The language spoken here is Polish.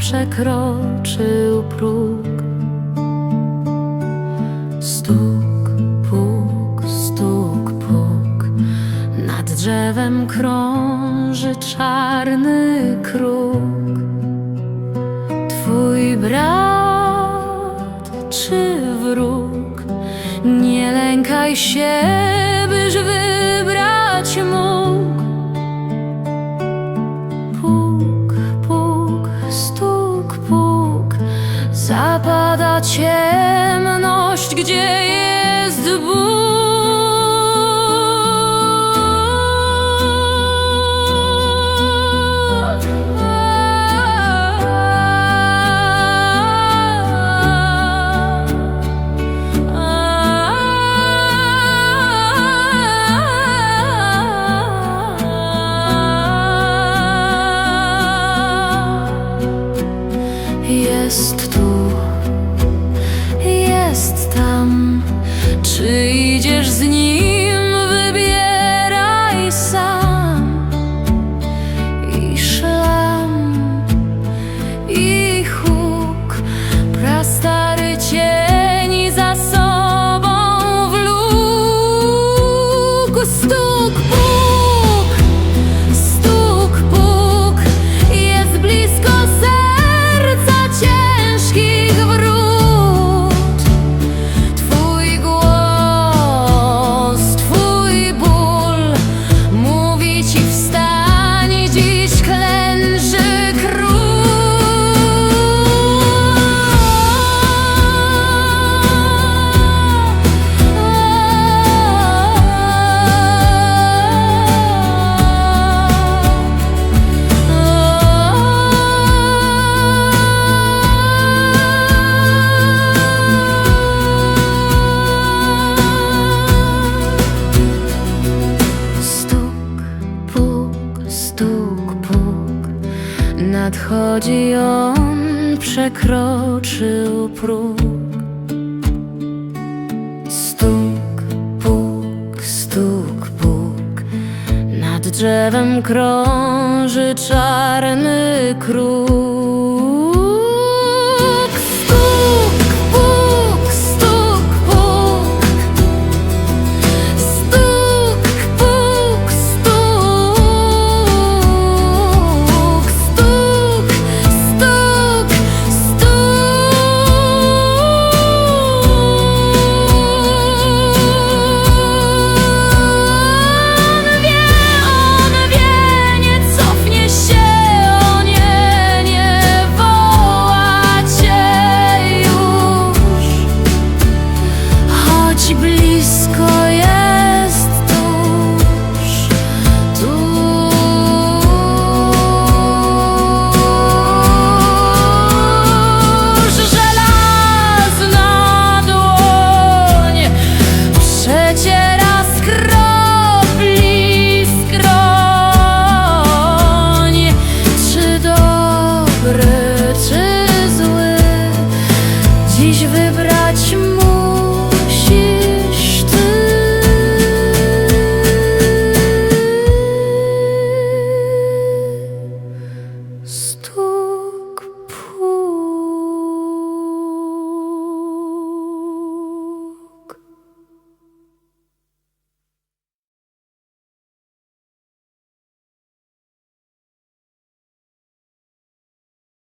przekroczył próg. Stuk, puk, stuk, puk. Nad drzewem krąży czarny kruk. Twój brat czy wróg? Nie lękaj się, byś wybrać mógł. Puk, puk, stuk, puk. Zapada ciemność, gdzie jest Jest Nadchodzi on, przekroczył próg. Stuk, puk, stuk, puk. Nad drzewem krąży czarny kruk. врачму.